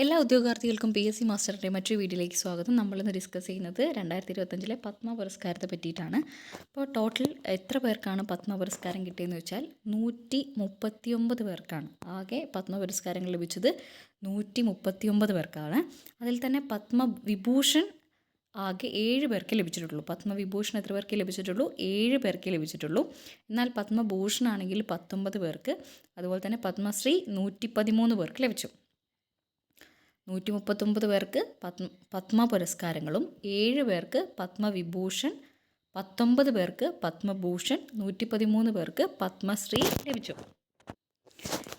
എല്ലാ ഉദ്യോഗാർത്ഥികൾക്കും P S C മാസ്റ്ററുടെ മറ്റൊരു വീഡിയോയിലേക്ക് സ്വാഗതം. നമ്മളിന്ന് ഡിസ്കസ് ചെയ്യുന്നത് രണ്ടായിരത്തി ഇരുപത്തഞ്ചിലെ പത്മ പുരസ്കാരത്തെ പറ്റിയിട്ടാണ്. അപ്പോൾ ടോട്ടൽ എത്ര പേർക്കാണ് പത്മ പുരസ്കാരം കിട്ടിയെന്ന് വെച്ചാൽ നൂറ്റി മുപ്പത്തിയൊമ്പത് പേർക്കാണ്. ആകെ പത്മ പുരസ്കാരങ്ങൾ ലഭിച്ചത് നൂറ്റി മുപ്പത്തിയൊമ്പത് പേർക്കാണ്. അതിൽ തന്നെ പത്മ വിഭൂഷൺ ആകെ ഏഴ് പേർക്ക് ലഭിച്ചിട്ടുള്ളൂ. പത്മവിഭൂഷൺ എത്ര പേർക്ക് ലഭിച്ചിട്ടുള്ളൂ? ഏഴ് പേർക്ക് ലഭിച്ചിട്ടുള്ളൂ. എന്നാൽ പത്മഭൂഷൺ ആണെങ്കിൽ പത്തൊമ്പത് പേർക്ക് അതുപോലെ തന്നെ പത്മശ്രീ നൂറ്റി പതിമൂന്ന് പേർക്ക് ലഭിച്ചു. നൂറ്റി മുപ്പത്തൊമ്പത് പേർക്ക് പത്മ പത്മ പുരസ്കാരങ്ങളും ഏഴ് പേർക്ക് പത്മവിഭൂഷൺ പത്തൊമ്പത് പേർക്ക് പത്മഭൂഷൺ നൂറ്റി പതിമൂന്ന് പേർക്ക് പത്മശ്രീ ലഭിച്ചു.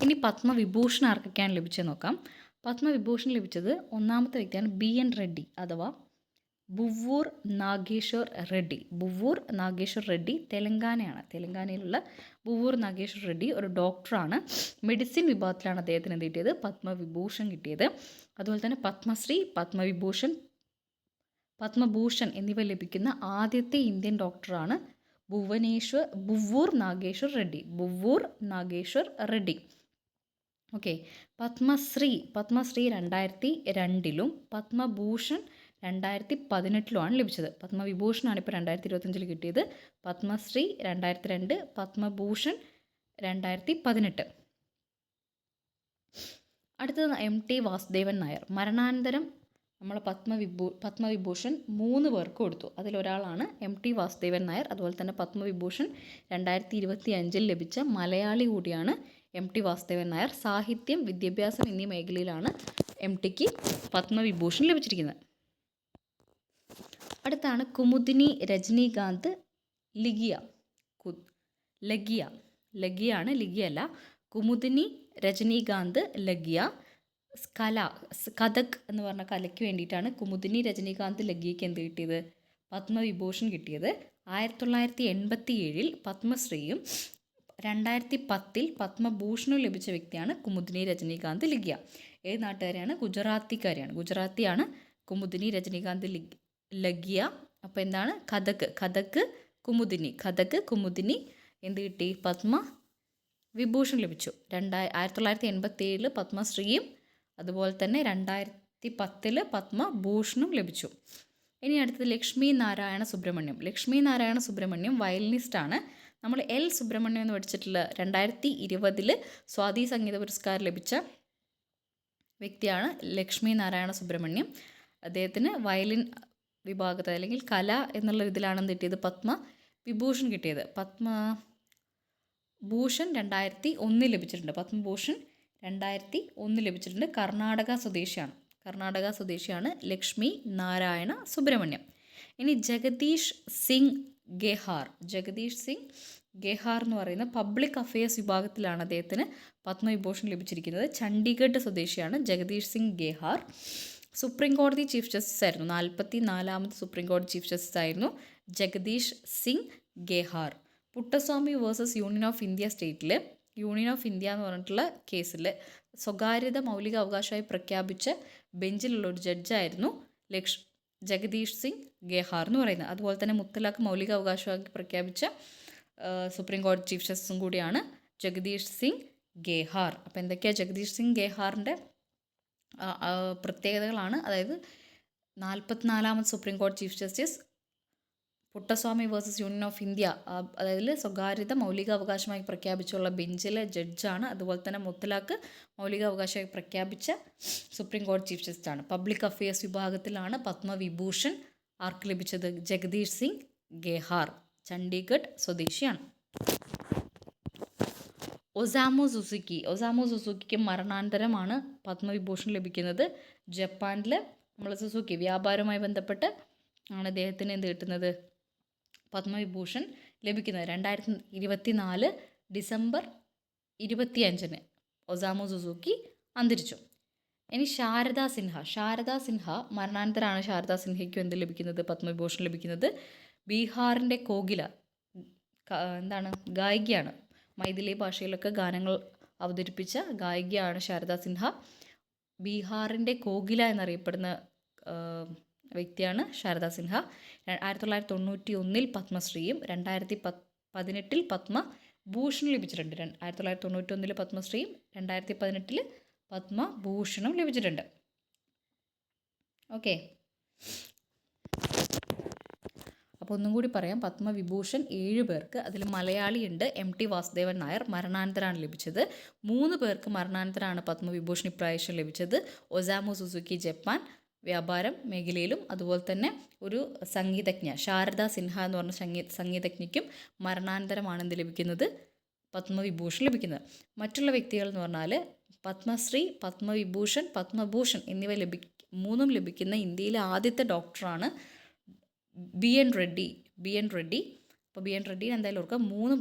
ഇനി പത്മവിഭൂഷൺ ആർക്കൊക്കെയാണ് ലഭിച്ചത് നോക്കാം. പത്മവിഭൂഷൺ ലഭിച്ചത് ഒന്നാമത്തെ വ്യക്തിയാണ് ബി എൻ റെഡ്ഡി അഥവാ ബുവൂർ നാഗേശ്വർ റെഡ്ഡി. ബുവൂർ നാഗേശ്വർ റെഡ്ഡി തെലങ്കാനയാണ്. തെലങ്കാനയിലുള്ള ബുവൂർ നാഗേശ്വർ റെഡ്ഡി ഒരു ഡോക്ടറാണ്. മെഡിസിൻ വിഭാഗത്തിലാണ് അദ്ദേഹത്തിന് എന്ത് കിട്ടിയത്? പത്മവിഭൂഷൺ കിട്ടിയത്. അതുപോലെ തന്നെ പത്മശ്രീ പത്മവിഭൂഷൺ പത്മഭൂഷൺ എന്നിവ ലഭിക്കുന്ന ആദ്യത്തെ ഇന്ത്യൻ ഡോക്ടറാണ് ഭുവനേശ്വർ ബുവൂർ നാഗേശ്വർ റെഡ്ഡി. ബുവൂർ നാഗേശ്വർ റെഡ്ഡി. ഓക്കെ. പത്മശ്രീ പത്മശ്രീ രണ്ടായിരത്തി രണ്ടിലും പത്മഭൂഷൺ രണ്ടായിരത്തി പതിനെട്ടിലുമാണ് ലഭിച്ചത്. പത്മവിഭൂഷണാണ് ഇപ്പോൾ രണ്ടായിരത്തി ഇരുപത്തഞ്ചിൽ കിട്ടിയത്. പത്മശ്രീ രണ്ടായിരത്തി രണ്ട് പത്മഭൂഷൺ രണ്ടായിരത്തി പതിനെട്ട് അടുത്തത് എം ടി വാസുദേവൻ നായർ. മരണാനന്തരം നമ്മൾ പത്മവിഭൂ പത്മവിഭൂഷൺ മൂന്ന് പേർക്ക് കൊടുത്തു. അതിലൊരാളാണ് എം ടി വാസുദേവൻ നായർ. അതുപോലെ തന്നെ പത്മവിഭൂഷൺ രണ്ടായിരത്തി ഇരുപത്തി അഞ്ചിൽ ലഭിച്ച മലയാളി കൂടിയാണ് എം ടി വാസുദേവൻ നായർ. സാഹിത്യം വിദ്യാഭ്യാസം എന്നീ മേഖലയിലാണ് എം ടിക്ക് പത്മവിഭൂഷൺ ലഭിച്ചിരിക്കുന്നത്. അടുത്താണ് കുമുദിനി രജനീകാന്ത് ലിഗിയ കു ലഗിയ ലഗിയ ആണ് ലിഗിയ അല്ല കുമുദിനി രജനീകാന്ത് ലഗിയ കല കഥക് എന്ന് പറഞ്ഞ കലയ്ക്ക് വേണ്ടിയിട്ടാണ് കുമുദിനി രജനീകാന്ത് ലഗിയയ്ക്ക് എന്ത് കിട്ടിയത്? പത്മവിഭൂഷൺ കിട്ടിയത്. ആയിരത്തി തൊള്ളായിരത്തി എൺപത്തി ഏഴിൽ പത്മശ്രീയും രണ്ടായിരത്തി പത്തിൽ പത്മഭൂഷണും ലഭിച്ച വ്യക്തിയാണ് കുമുദിനി രജനീകാന്ത് ലിഗിയ ഏത് നാട്ടുകാരെയാണ്? ഗുജറാത്തിക്കാരെയാണ്. ഗുജറാത്തിയാണ് കുമുദിനി രജനീകാന്ത് ലിഗ് ലഗിയ അപ്പോൾ എന്താണ്? കഥക്. കഥക് കുമുദിനി. കഥക് കുമുദിനി. എന്ത് കിട്ടി? പത്മ വിഭൂഷൺ ലഭിച്ചു. രണ്ടായി ആയിരത്തി തൊള്ളായിരത്തി എൺപത്തി ഏഴിൽ പത്മശ്രീയും അതുപോലെ തന്നെ രണ്ടായിരത്തി പത്തിൽ പത്മഭൂഷണും ലഭിച്ചു. ഇനി അടുത്തത് ലക്ഷ്മി നാരായണ സുബ്രഹ്മണ്യം. ലക്ഷ്മി നാരായണ സുബ്രഹ്മണ്യം വയലിനിസ്റ്റാണ് നമ്മൾ എൽ സുബ്രഹ്മണ്യം എന്ന് പഠിച്ചിട്ടുള്ള രണ്ടായിരത്തി ഇരുപതിൽ സ്വാതി സംഗീത പുരസ്കാരം ലഭിച്ച വ്യക്തിയാണ് ലക്ഷ്മി നാരായണ സുബ്രഹ്മണ്യം. അദ്ദേഹത്തിന് വയലിൻ വിഭാഗത്തിൽ അല്ലെങ്കിൽ കല എന്നുള്ള ഇതിലാണ് കിട്ടിയത് പത്മ വിഭൂഷൺ കിട്ടിയത്. പത്മ ഭൂഷൺ രണ്ടായിരത്തി ഒന്നിൽ ലഭിച്ചിട്ടുണ്ട്. പത്മഭൂഷൺ രണ്ടായിരത്തി ഒന്ന് ലഭിച്ചിട്ടുണ്ട്. കർണാടക സ്വദേശിയാണ്. കർണാടക സ്വദേശിയാണ് ലക്ഷ്മി നാരായണ സുബ്രഹ്മണ്യം. ഇനി ജഗദീഷ് സിംഗ് ഗെഹാർ. ജഗദീഷ് സിംഗ് ഗെഹാർ എന്ന് പറയുന്ന പബ്ലിക് അഫയേഴ്സ് വിഭാഗത്തിലാണ് അദ്ദേഹത്തിന് പത്മവിഭൂഷൺ ലഭിച്ചിരിക്കുന്നത്. ചണ്ഡീഗഡ് സ്വദേശിയാണ് ജഗദീഷ് സിംഗ് ഗെഹാർ. സുപ്രീം കോടതി ചീഫ് ജസ്റ്റിസ് ആയിരുന്നു. നാൽപ്പത്തി നാലാമത് സുപ്രീം കോടതി ചീഫ് ജസ്റ്റിസ് ആയിരുന്നു Jagdish Singh Gehar. Puttaswamy versus union of India സ്റ്റേറ്റിൽ യൂണിയൻ ഓഫ് ഇന്ത്യ എന്ന് പറഞ്ഞിട്ടുള്ള കേസിൽ സ്വകാര്യത മൗലിക അവകാശമായി പ്രഖ്യാപിച്ച ബെഞ്ചിലുള്ള ഒരു ജഡ്ജായിരുന്നു ലക്ഷ് ജഗദീഷ് സിംഗ് ഗെഹാർ എന്ന് പറയുന്നത്. അതുപോലെ തന്നെ മുത്തലാഖ് മൗലിക അവകാശമായി പ്രഖ്യാപിച്ച സുപ്രീം കോടതി ചീഫ് ജസ്റ്റിസും കൂടിയാണ് ജഗദീഷ് സിംഗ് ഗെഹാർ. അപ്പോൾ എന്തൊക്കെയാണ് ജഗദീഷ് സിംഗ് ഗെഹാറിന്റെ പ്രത്യേകതകളാണ്. അതായത് നാൽപ്പത്തിനാലാമത് സുപ്രീം കോടതി chief justice Puttaswamy versus union of India അതായത് സ്വകാര്യത മൗലികാവകാശമായി പ്രഖ്യാപിച്ചുള്ള ബെഞ്ചിലെ ജഡ്ജാണ്. അതുപോലെ തന്നെ മുത്തലാഖ് മൗലികാവകാശമായി പ്രഖ്യാപിച്ച സുപ്രീം കോടതി ചീഫ് ജസ്റ്റിസാണ് പബ്ലിക് അഫയേഴ്സ് വിഭാഗത്തിലാണ് പത്മവിഭൂഷൺ ആർക്ക് ലഭിച്ചത്? ജഗദീഷ് സിംഗ് ഗെഹാർ ചണ്ഡീഗഡ് സ്വദേശിയാണ്. ഒസാമോ സുസുക്കി. ഒസാമോ സുസുക്കിക്ക് മരണാനന്തരമാണ് പത്മവിഭൂഷൺ ലഭിക്കുന്നത്. ജപ്പാനിൽ നമ്മൾ സുസുക്കി വ്യാപാരവുമായി ബന്ധപ്പെട്ട് ആണ് അദ്ദേഹത്തിന് എന്ത് കിട്ടുന്നത്? പത്മവിഭൂഷൺ ലഭിക്കുന്നത്. രണ്ടായിരത്തി ഇരുപത്തി നാല് ഡിസംബർ ഒസാമോ സുസുക്കി അന്തരിച്ചു. ഇനി ശാരദാ സിൻഹ. ശാരദാ സിൻഹ മരണാനന്തരമാണ് ശാരദാ സിൻഹയ്ക്കും എന്ത് ലഭിക്കുന്നത്? പത്മവിഭൂഷൺ ലഭിക്കുന്നത് ബീഹാറിന്റെ കോകില എന്താണ് ഗായികയാണ്. മൈഥിലി ഭാഷയിലൊക്കെ ഗാനങ്ങൾ അവതരിപ്പിച്ച ഗായികയാണ് ശാരദാ സിൻഹ. ബീഹാറിന്റെ കോകില എന്നറിയപ്പെടുന്ന വ്യക്തിയാണ് ശാരദാ സിൻഹ. ആയിരത്തി തൊള്ളായിരത്തി തൊണ്ണൂറ്റി ഒന്നിൽ പത്മശ്രീയും രണ്ടായിരത്തി പത്ത് പതിനെട്ടിൽ പത്മ ഭൂഷൺ ലഭിച്ചിട്ടുണ്ട്. ആയിരത്തി തൊള്ളായിരത്തി തൊണ്ണൂറ്റി ഒന്നിൽ പത്മശ്രീയും രണ്ടായിരത്തി പതിനെട്ടിൽ പത്മഭൂഷണം ലഭിച്ചിട്ടുണ്ട്. ഓക്കെ. അപ്പോൾ ഒന്നും കൂടി പറയാം. പത്മവിഭൂഷൺ ഏഴ് പേർക്ക് അതിൽ മലയാളിയുണ്ട് എം ടി വാസുദേവൻ നായർ മരണാനന്തരമാണ് ലഭിച്ചത്. മൂന്ന് പേർക്ക് മരണാനന്തരമാണ് പത്മവിഭൂഷൺ ഇപ്രാവശ്യം ലഭിച്ചത്. ഒസാമോ സുസുക്കി ജപ്പാൻ വ്യാപാരം മേഖലയിലും അതുപോലെ തന്നെ ഒരു സംഗീതജ്ഞ ശാരദ സിൻഹ എന്ന് പറഞ്ഞ സംഗീത സംഗീതജ്ഞയ്ക്കും മരണാനന്തരമാണ് എന്ത് ലഭിക്കുന്നത് പത്മവിഭൂഷൺ ലഭിക്കുന്നത്. മറ്റുള്ള വ്യക്തികൾ എന്ന് പറഞ്ഞാൽ പത്മശ്രീ പത്മവിഭൂഷൺ പത്മഭൂഷൺ എന്നിവ ലഭി മൂന്നും ലഭിക്കുന്ന ഇന്ത്യയിലെ ആദ്യത്തെ ഡോക്ടറാണ് B N Reddy B N Reddy. അപ്പോൾ ബി എൻ റെഡ്ഡി എന്തായാലും ഓർക്കുക മൂന്ന്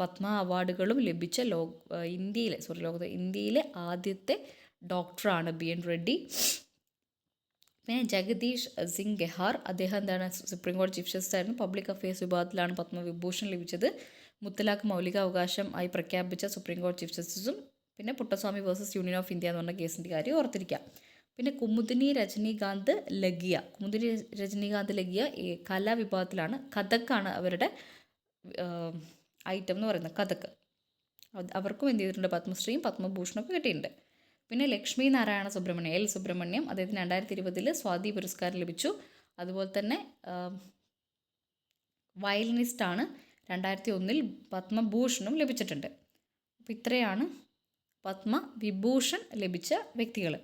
പത്മ അവാർഡുകളും ലഭിച്ച ലോ ഇന്ത്യയിലെ സോറി ലോകത്തെ ഇന്ത്യയിലെ ആദ്യത്തെ ഡോക്ടറാണ് ബി എൻ റെഡ്ഡി. പിന്നെ ജഗദീഷ് സിംഗ് ഗെഹാർ അദ്ദേഹം എന്താണ് സുപ്രീം കോടതി ചീഫ് ജസ്റ്റിസ് ആയിരുന്നു. പബ്ലിക് അഫയേഴ്സ് വിഭാഗത്തിലാണ് പത്മവിഭൂഷൺ ലഭിച്ചത്. മുത്തലാഖ് മൗലിക അവകാശം ആയി പ്രഖ്യാപിച്ച സുപ്രീം കോടതി ചീഫ് ജസ്റ്റിസും പിന്നെ Puttaswamy versus union of India എന്ന് പറഞ്ഞ കേസിന്റെ കാര്യം ഓർത്തിരിക്കുക പിന്നെ കുമുദിനി രജനീകാന്ത് ലഗിയ കുമുദിനി രജനീകാന്ത് ലഗിയ ഈ കലാവിഭാഗത്തിലാണ് കഥക്കാണ് അവരുടെ ഐറ്റം എന്ന് പറയുന്നത് കഥക്ക് അവർക്കും എന്ത് ചെയ്തിട്ടുണ്ട്? പത്മശ്രീയും പത്മഭൂഷണൊക്കെ കിട്ടിയിട്ടുണ്ട്. പിന്നെ ലക്ഷ്മി നാരായണ സുബ്രഹ്മണ്യം എൽ സുബ്രഹ്മണ്യം അദ്ദേഹത്തിന് രണ്ടായിരത്തി ഇരുപതിൽ സ്വാതി പുരസ്കാരം ലഭിച്ചു. അതുപോലെ തന്നെ വയലിനിസ്റ്റാണ് രണ്ടായിരത്തി ഒന്നിൽ പത്മഭൂഷണും ലഭിച്ചിട്ടുണ്ട്. അപ്പോൾ ഇത്രയാണ് പത്മ പത്മവിഭൂഷൺ ലഭിച്ച വ്യക്തികൾ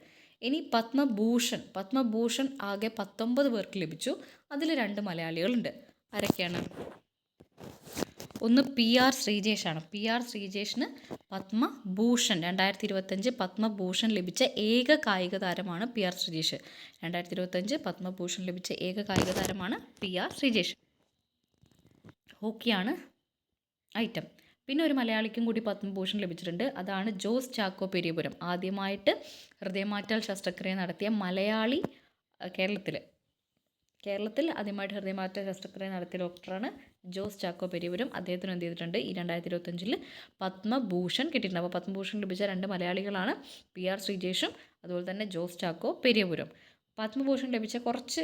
ഇനി പത്മഭൂഷൺ പത്മഭൂഷൺ ആകെ പത്തൊമ്പത് പേർക്ക് ലഭിച്ചു. അതിൽ രണ്ട് മലയാളികളുണ്ട്. ആരൊക്കെയാണ്? ഒന്ന് പി ആർ ശ്രീജേഷാണ്. പി ആർ ശ്രീജേഷിന് പത്മഭൂഷൺ രണ്ടായിരത്തി ഇരുപത്തഞ്ച് പത്മഭൂഷൺ ലഭിച്ച ഏക കായിക താരമാണ് പി ആർ ശ്രീജേഷ്. രണ്ടായിരത്തി ഇരുപത്തഞ്ച് പത്മഭൂഷൺ ലഭിച്ച ഏക കായിക താരമാണ് പി ആർ ശ്രീജേഷ്. ഹോക്കിയാണ് ഐറ്റം. പിന്നെ ഒരു മലയാളിക്കും കൂടി പത്മഭൂഷൺ ലഭിച്ചിട്ടുണ്ട്. അതാണ് ജോസ് ചാക്കോ പെരിയപുരം. ആദ്യമായിട്ട് ഹൃദയമാറ്റൽ ശസ്ത്രക്രിയ നടത്തിയ മലയാളി കേരളത്തിൽ കേരളത്തിൽ ആദ്യമായിട്ട് ഹൃദയമാറ്റ ശസ്ത്രക്രിയ നടത്തിയ ഡോക്ടറാണ് ജോസ് ചാക്കോ പെരിയപുരം. അദ്ദേഹത്തിന് എന്ത് ചെയ്തിട്ടുണ്ട്? ഈ രണ്ടായിരത്തി ഇരുപത്തഞ്ചിൽ പത്മഭൂഷൺ കിട്ടിയിട്ടുണ്ട്. അപ്പോൾ പത്മഭൂഷൺ ലഭിച്ച രണ്ട് മലയാളികളാണ് പി ആർ ശ്രീജേഷും അതുപോലെ തന്നെ ജോസ് ചാക്കോ പെരിയപുരം. പത്മഭൂഷൺ ലഭിച്ച കുറച്ച്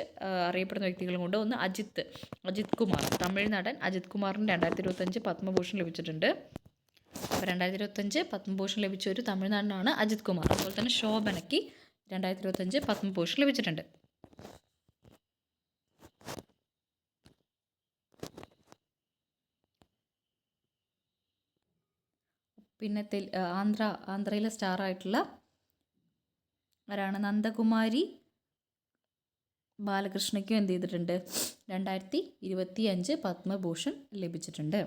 അറിയപ്പെടുന്ന വ്യക്തികളും കൊണ്ട് ഒന്ന് അജിത്ത് അജിത് കുമാർ തമിഴ് നടൻ അജിത് കുമാറിന് രണ്ടായിരത്തി ഇരുപത്തഞ്ച് പത്മഭൂഷൺ ലഭിച്ചിട്ടുണ്ട്. അപ്പോൾ രണ്ടായിരത്തി ഇരുപത്തഞ്ച് പത്മഭൂഷൺ ലഭിച്ച ഒരു തമിഴ്നാടിനാണ് അജിത് കുമാർ. അതുപോലെ തന്നെ ശോഭനയ്ക്ക് രണ്ടായിരത്തി ഇരുപത്തഞ്ച് പത്മഭൂഷൺ ലഭിച്ചിട്ടുണ്ട്. പിന്നെ തെൽ ആന്ധ്ര ആന്ധ്രയിലെ സ്റ്റാർ ആയിട്ടുള്ള ആരാണ്? നന്ദകുമാരി ബാലകൃഷ്ണയ്ക്കും എന്ത് ചെയ്തിട്ടുണ്ട്? രണ്ടായിരത്തി ഇരുപത്തി അഞ്ച് പത്മഭൂഷൺ ലഭിച്ചിട്ടുണ്ട്.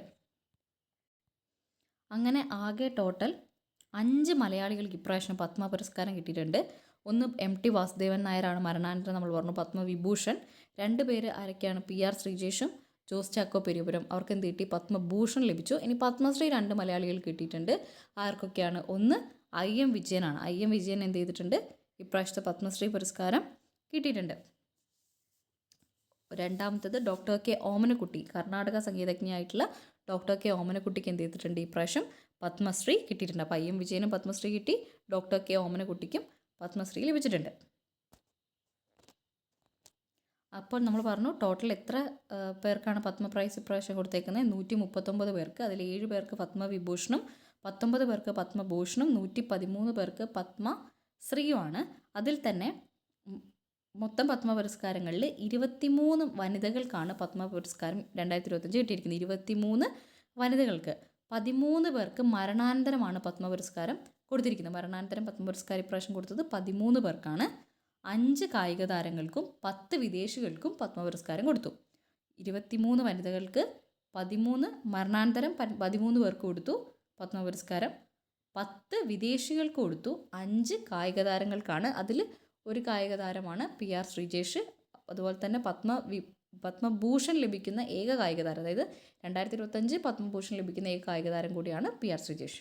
അങ്ങനെ ആകെ ടോട്ടൽ അഞ്ച് മലയാളികൾക്ക് ഇപ്രാവശ്യം പത്മ പുരസ്കാരം കിട്ടിയിട്ടുണ്ട്. ഒന്ന് എം ടി വാസുദേവൻ നായരാണ് മരണാനന്തരം നമ്മൾ പറഞ്ഞു. പത്മവിഭൂഷൺ. രണ്ട് പേര് ആരൊക്കെയാണ്? പി ആർ ശ്രീജേഷും ജോസ് ചാക്കോ പെരിയപുരം. അവർക്ക് എന്ത് കിട്ടി? പത്മഭൂഷൺ ലഭിച്ചു. ഇനി പത്മശ്രീ രണ്ട് മലയാളികൾ കിട്ടിയിട്ടുണ്ട്. ആർക്കൊക്കെയാണ്? ഒന്ന് ഐ എം വിജയനാണ്. ഐ എം വിജയൻ എന്ത് ചെയ്തിട്ടുണ്ട്? ഇപ്രാവശ്യത്തെ പത്മശ്രീ പുരസ്കാരം കിട്ടിയിട്ടുണ്ട്. രണ്ടാമത്തത് ഡോക്ടർ കെ ഓമനക്കുട്ടി കർണാടക സംഗീതജ്ഞയായിട്ടുള്ള ഡോക്ടർ കെ ഓമനക്കുട്ടിക്ക് എന്ത് ചെയ്തിട്ടുണ്ട് ഈ പ്രാവശ്യം? പത്മശ്രീ കിട്ടിയിട്ടുണ്ട്. അപ്പോൾ ഐ എം വിജയനും പത്മശ്രീ കിട്ടി ഡോക്ടർ കെ ഓമനക്കുട്ടിക്കും പത്മശ്രീ ലഭിച്ചിട്ടുണ്ട്. അപ്പോൾ നമ്മൾ പറഞ്ഞു ടോട്ടൽ എത്ര പേർക്കാണ് പത്മപ്രൈസ് ഇപ്രാവശ്യം കൊടുത്തേക്കുന്നത്? നൂറ്റി മുപ്പത്തൊമ്പത് പേർക്ക് അതിൽ ഏഴ് പേർക്ക് പത്മവിഭൂഷണും പത്തൊമ്പത് പേർക്ക് പത്മഭൂഷണും നൂറ്റി പതിമൂന്ന് പേർക്ക് പത്മശ്രീയുമാണ് അതിൽ തന്നെ മൊത്തം പത്മ പുരസ്കാരങ്ങളിൽ ഇരുപത്തിമൂന്ന് വനിതകൾക്കാണ് പത്മ പുരസ്കാരം രണ്ടായിരത്തി ഇരുപത്തഞ്ച് കിട്ടിയിരിക്കുന്നത്. ഇരുപത്തിമൂന്ന് വനിതകൾക്ക് പതിമൂന്ന് പേർക്ക് മരണാനന്തരമാണ് പത്മ പുരസ്കാരം കൊടുത്തിരിക്കുന്നത്. മരണാനന്തരം പത്മ പുരസ്കാരം ഇപ്രാവശ്യം കൊടുത്തത് പതിമൂന്ന് പേർക്കാണ്. അഞ്ച് കായിക താരങ്ങൾക്കും പത്ത് വിദേശികൾക്കും പത്മ പുരസ്കാരം കൊടുത്തു. ഇരുപത്തിമൂന്ന് വനിതകൾക്ക് പതിമൂന്ന് മരണാനന്തരം പതിമൂന്ന് പേർക്ക് കൊടുത്തു പത്മ പുരസ്കാരം. പത്ത് വിദേശികൾക്ക് കൊടുത്തു. അഞ്ച് കായിക താരങ്ങൾക്കാണ് അതിൽ ഒരു കായിക താരമാണ് പി ആർ ശ്രീജേഷ്. അതുപോലെ തന്നെ പത്മ പത്മഭൂഷൺ ലഭിക്കുന്ന ഏക കായിക താരം. അതായത് രണ്ടായിരത്തി ഇരുപത്തഞ്ച് പത്മഭൂഷൺ ലഭിക്കുന്ന ഏക കായിക താരം കൂടിയാണ് പി ആർ ശ്രീജേഷ്.